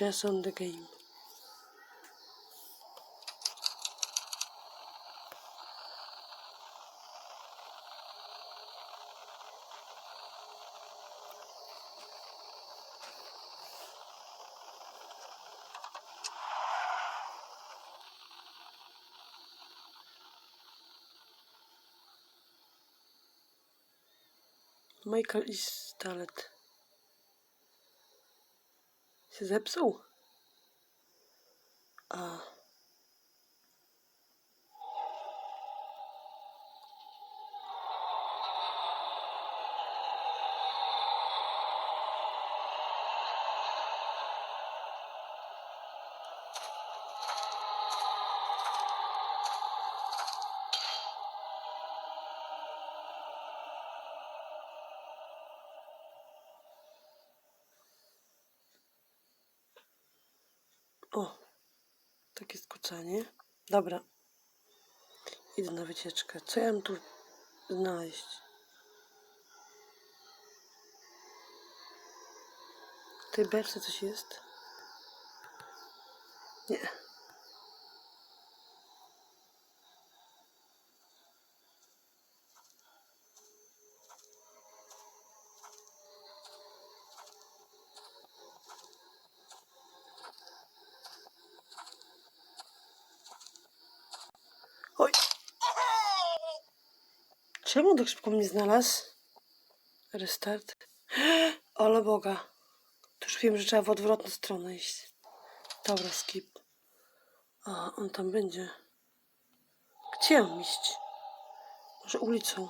Jazz on the game. Michael is talent. Zepsuł? A. O, takie skrócenie. Dobra. Idę na wycieczkę. Co ja mam tu znaleźć? W tej berce coś jest? Nie. Oj. Czemu tak szybko mnie znalazł? Restart. Ale Boga. To już wiem, że trzeba w odwrotną stronę iść. Dobra, skip. A, on tam będzie. Gdzie mam iść? Może ulicą?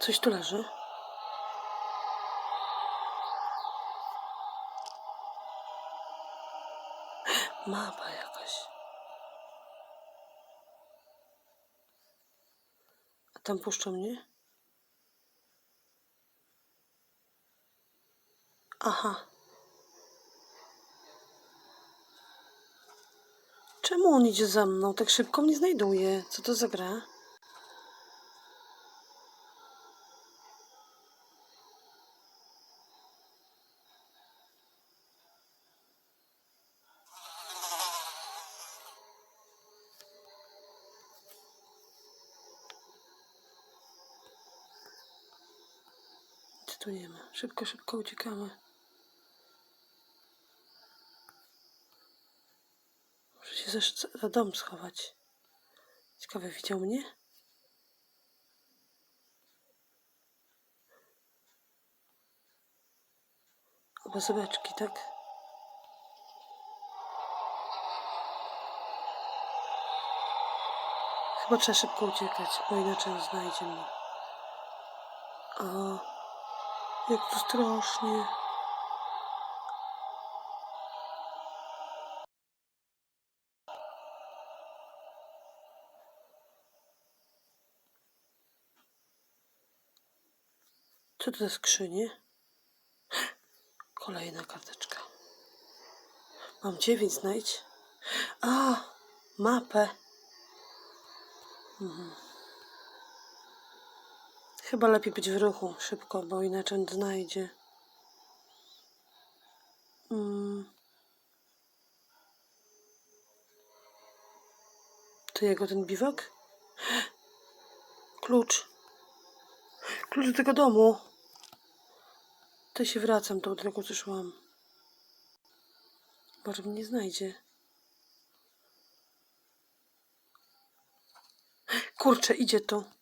Coś tu leży. Mapa jakaś. A tam puszczą mnie? Aha. Czemu on idzie za mną? Tak szybko mnie znajduje. Co to za gra? Tu nie ma. Szybko, szybko uciekamy. Muszę się za, za dom schować. Ciekawe, widział mnie? Albo zobeczki, tak? Chyba trzeba szybko uciekać, bo inaczej znajdzie mnie. O, jak to strasznie. Co to za skrzynie? Kolejna karteczka. Mam dziewięć znajdź. A, mapę. Mhm. Chyba lepiej być w ruchu szybko, bo inaczej znajdzie. Mm. To jego ten biwak? Klucz. Klucz do tego domu. To się wracam, od tego co szłam. Może mnie nie znajdzie. Kurczę, idzie tu.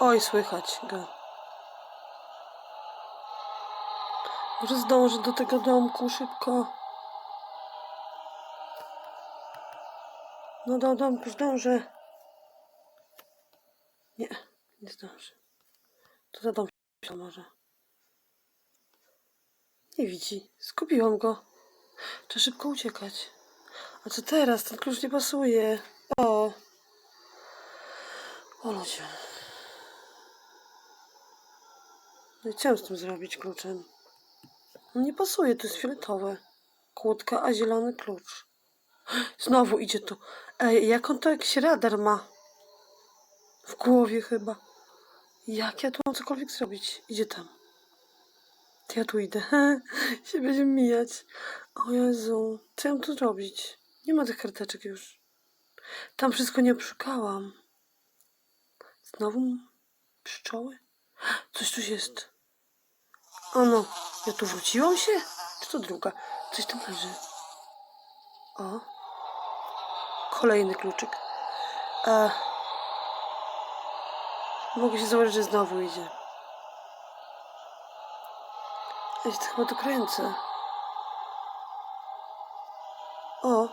Oj, słychać go. Może zdążę do tego domku szybko. No do domku zdążę. Nie, nie zdążę. To za dom się może. Nie widzi. Skupiłam go. Trzeba szybko uciekać. A co teraz? Ten klucz nie pasuje. O. O ludzie. No i z tym zrobić kluczem? No nie pasuje, to jest fioletowe. Kłódka, a zielony klucz. Znowu idzie tu. Ej, jak on to jakiś radar ma? W głowie chyba. Jak ja tu mam cokolwiek zrobić? Idzie tam. To ja tu idę. się będziemy mijać. O Jezu, co ja mam tu zrobić? Nie ma tych karteczek już. Tam wszystko nie przykałam. Znowu pszczoły? Coś tu jest. O no, ja tu wróciłam się? Czy to druga? Coś tam leży. O. Kolejny kluczyk. E, mogę się założyć, że znowu idzie. Ja to chyba dokręcę. O!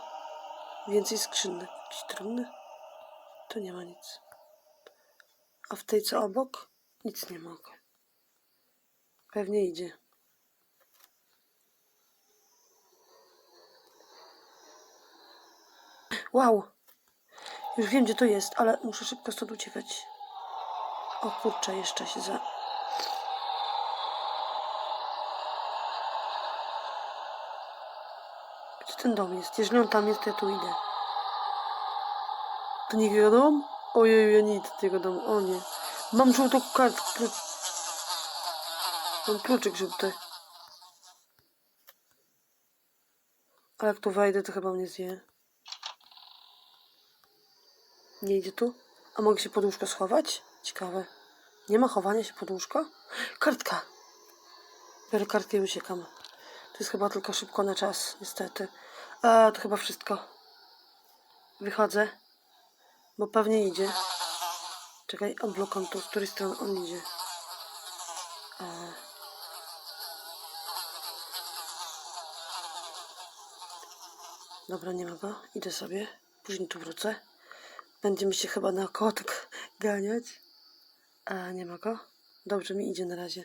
Więcej skrzynek. Jakieś trumny? Tu nie ma nic. A w tej co obok? Nic nie mogę. Pewnie idzie. Wow! Już wiem, gdzie to jest, ale muszę szybko stąd uciekać. O kurczę, jeszcze się za... Gdzie ten dom jest? Jeżeli on tam jest, to ja tu idę. To nie jego dom? Ojej, ja nie idę do tego domu. O nie. Mam żółtą kartkę. Mam kluczyk żółty. A jak tu wejdę, to chyba mnie zje. Nie idzie tu? A mogę się pod łóżko schować? Ciekawe. Nie ma chowania się pod łóżko? Kartka! Biorę kartkę i uciekam. To jest chyba tylko szybko na czas, niestety. A, to chyba wszystko. Wychodzę. Bo pewnie idzie. Czekaj, odblokam tu, z której strony on idzie. Dobra, nie ma go. Idę sobie. Później tu wrócę. Będziemy się chyba naokoło tak ganiać. A nie ma go. Dobrze mi idzie na razie.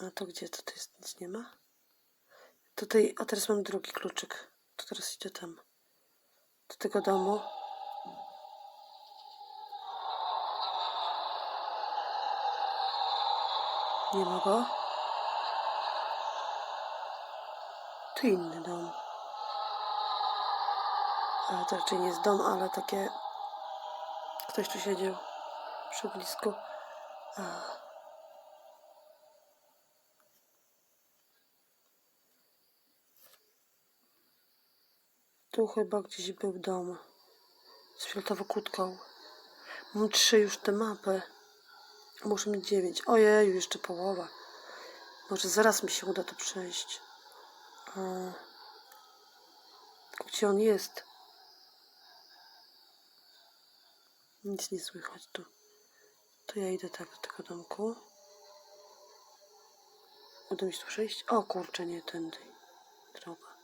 A to gdzie? To, jest nic nie ma? Tutaj, a teraz mam drugi kluczyk. To teraz idzie tam. Do tego domu. Nie ma go. Tu inny dom. Ale to raczej nie jest dom, ale takie... Ktoś tu siedział przy ognisku. A. Tu chyba gdzieś był dom. Z fioletową kłódką. Mam trzy już te mapy. Muszę mieć dziewięć. Ojej, jeszcze połowa. Może zaraz mi się uda to przejść. Gdzie on jest? Nic nie słychać tu. To ja idę tak do tego domku. Uda mi się tu przejść? O kurczę, nie tędy. Droga.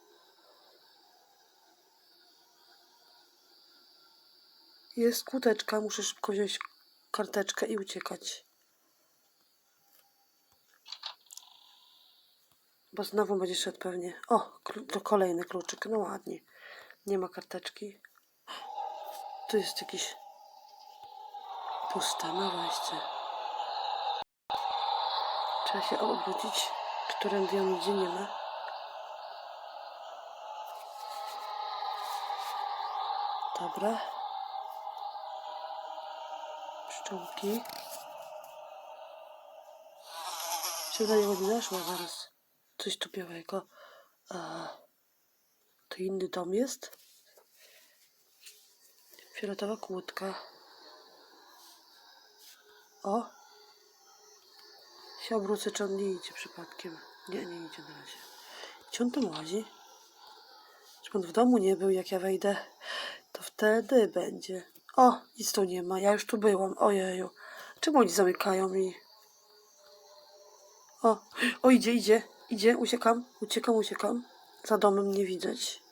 Jest kłódeczka, muszę szybko wziąć karteczkę i uciekać. Bo znowu będzie szedł pewnie. O, to kolejny kluczyk. No ładnie. Nie ma karteczki. Tu jest jakiś puste, no właśnie. Trzeba się obrócić. Którędy on idzie, nie ma. Dobra. Pszczółki. Się do niego nie zeszła zaraz. Coś tu białego. A, to inny dom jest. Fioletowa kłódka. O! Się obrócę, czy on nie idzie przypadkiem. Nie, nie idzie na razie. Gdzie on tam łazi? Czy on w domu nie był, jak ja wejdę? To wtedy będzie. O, nic tu nie ma. Ja już tu byłam. Ojeju. Czemu oni zamykają mi? O, o idzie, idzie, idzie, uciekam, uciekam, uciekam. Za domem nie widać.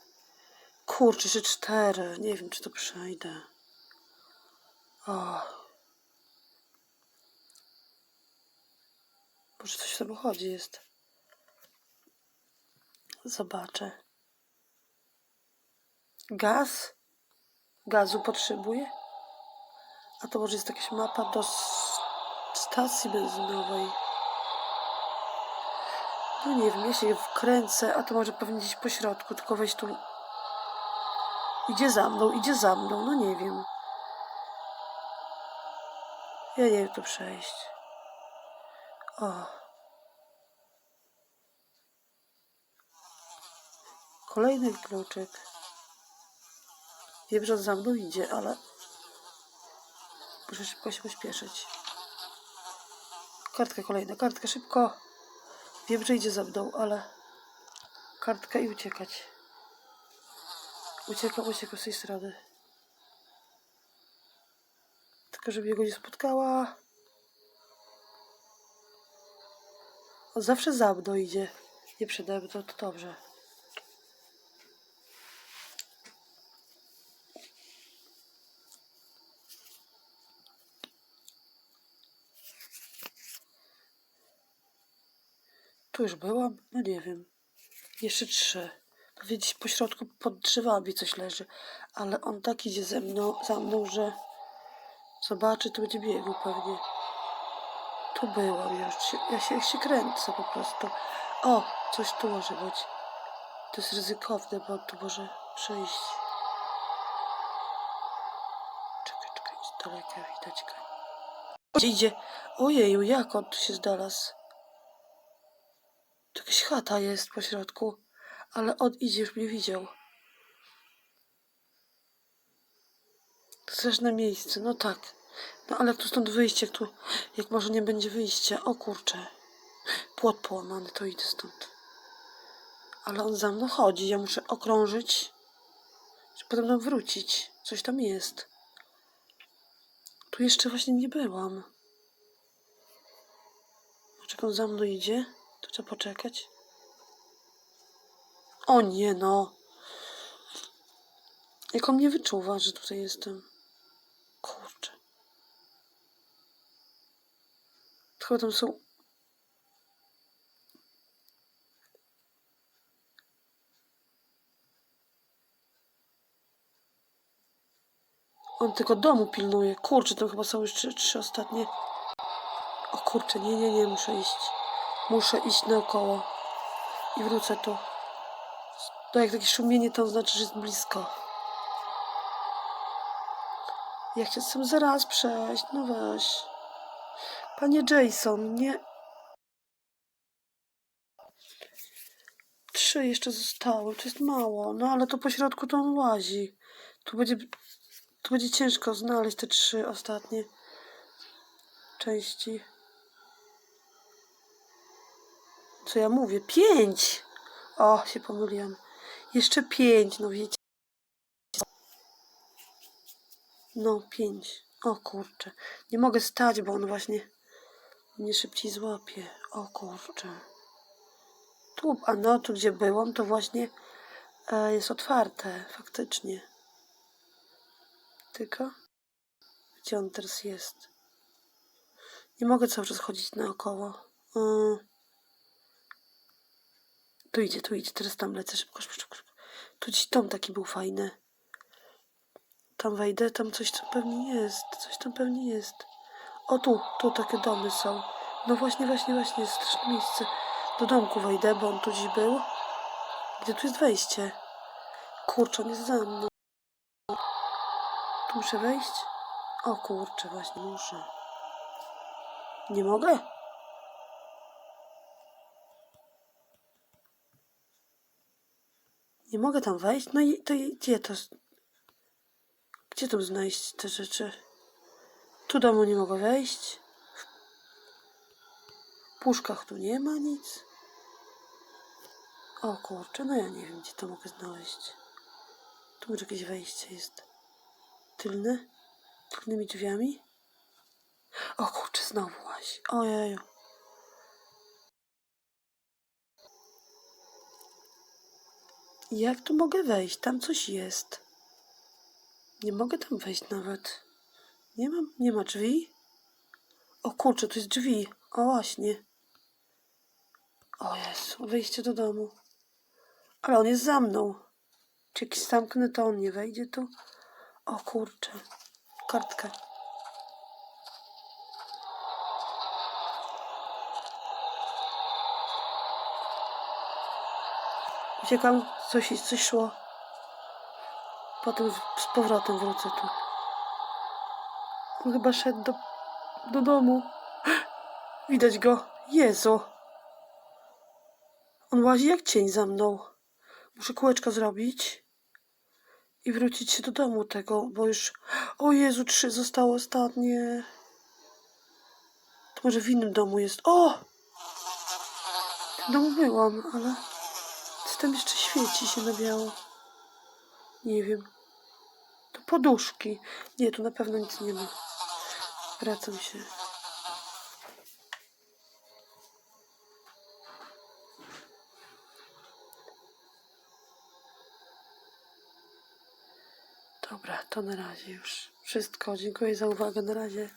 Kurczę, że cztery. Nie wiem, czy to przejdę. O. Może coś w samochodzie jest. Zobaczę. Gaz? Gazu potrzebuję? A to może jest jakaś mapa do stacji benzynowej. No nie wiem, ja się wkręcę, a to może pewnie gdzieś po środku, tylko weź tu. Idzie za mną, idzie za mną, no nie wiem. Ja nie wiem tu przejść. O. Kolejny kluczyk. Wiem, że on za mną idzie, ale muszę szybko się pośpieszyć. Kartka kolejna, kartka szybko. Wiem, że idzie za mną, ale kartka i uciekać. Uciekam, uciekam z tej strony. Tylko, żeby jego nie spotkała. On zawsze za mną idzie. Nie przede mną, to dobrze. Tu już byłam? No nie wiem. Jeszcze trzy. Pewnie gdzieś po środku pod drzewami coś leży. Ale on tak idzie ze mną, za mną, że zobaczy, to będzie biegł pewnie. Tu byłam już. Ja się, się kręcę po prostu. O, coś tu może być. To jest ryzykowne, bo on tu może przejść. Czekaj, czekaj, z daleka widać go. Idzie. Ojeju, jak on tu się znalazł? Jakaś chata jest po środku, ale on idzie, już mnie widział. Straszne miejsce, no tak. No ale tu stąd wyjście, tu, jak może nie będzie wyjścia. O kurczę. Płot połamany, to idę stąd. Ale on za mną chodzi, ja muszę okrążyć, żeby potem nam wrócić. Coś tam jest. Tu jeszcze właśnie nie byłam. Czekam, on za mną idzie. To trzeba poczekać. O nie, no. Jak on mnie wyczuwa, że tutaj jestem. Kurczę. Chyba tam są... On tylko domu pilnuje. Kurczę, to chyba są już trzy, trzy ostatnie. O kurczę, nie, nie, nie, muszę iść. Muszę iść naokoło. I wrócę tu. To jak takie szumienie, to znaczy, że jest blisko. Ja chcę sam zaraz przejść, no weź. Panie Jason, nie... Trzy jeszcze zostały, to jest mało. No ale to po środku to on łazi. Tu będzie... Tu będzie ciężko znaleźć te trzy ostatnie części. Co ja mówię? Pięć! O, się pomyliłam. Jeszcze pięć, no wiecie. No, pięć. O kurczę. Nie mogę stać, bo on właśnie mnie szybciej złapie. O kurczę. Tu, a no, tu gdzie byłam, to właśnie e, jest otwarte, faktycznie. Tylko, gdzie on teraz jest? Nie mogę cały czas chodzić naokoło. Yy. Tu idzie, tu idzie, teraz tam lecę szybko, szybko, szybko. Tu gdzieś dom taki był fajny. Tam wejdę, tam coś tam pewnie jest, coś tam pewnie jest. O tu, tu takie domy są. No właśnie, właśnie, właśnie, jest straszne miejsce. Do domku wejdę, bo on tu gdzieś był. Gdzie tu jest wejście? Kurczę, on jest za mną. Tu muszę wejść? O kurczę, właśnie muszę. Nie mogę? Nie mogę tam wejść? No i to gdzie to? Gdzie tu znaleźć te rzeczy? Tu domu nie mogę wejść. W puszkach tu nie ma nic. O kurczę, no ja nie wiem, gdzie to mogę znaleźć. Tu może jakieś wejście jest. Tylne? Tylnymi drzwiami? O kurczę, znowu łazi. Ojeju. Jak tu mogę wejść? Tam coś jest. Nie mogę tam wejść nawet. Nie mam, nie ma drzwi? O kurczę, tu jest drzwi. O właśnie. O Jezu, wyjście do domu. Ale on jest za mną. Czy jakiś zamknę, to on nie wejdzie tu? O kurczę. Kartka. Uciekam, coś, coś szło. Potem z powrotem wrócę tu. On chyba szedł do, do domu. Widać go. Jezu. On łazi jak cień za mną. Muszę kółeczko zrobić i wrócić się do domu tego, bo już... O Jezu, trzy zostało ostatnie. To może w innym domu jest. O! W domu byłam, ale... Tam jeszcze świeci się na biało? Nie wiem. To poduszki. Nie, tu na pewno nic nie ma. Wracam się. Dobra, to na razie już. Wszystko. Dziękuję za uwagę. Na razie.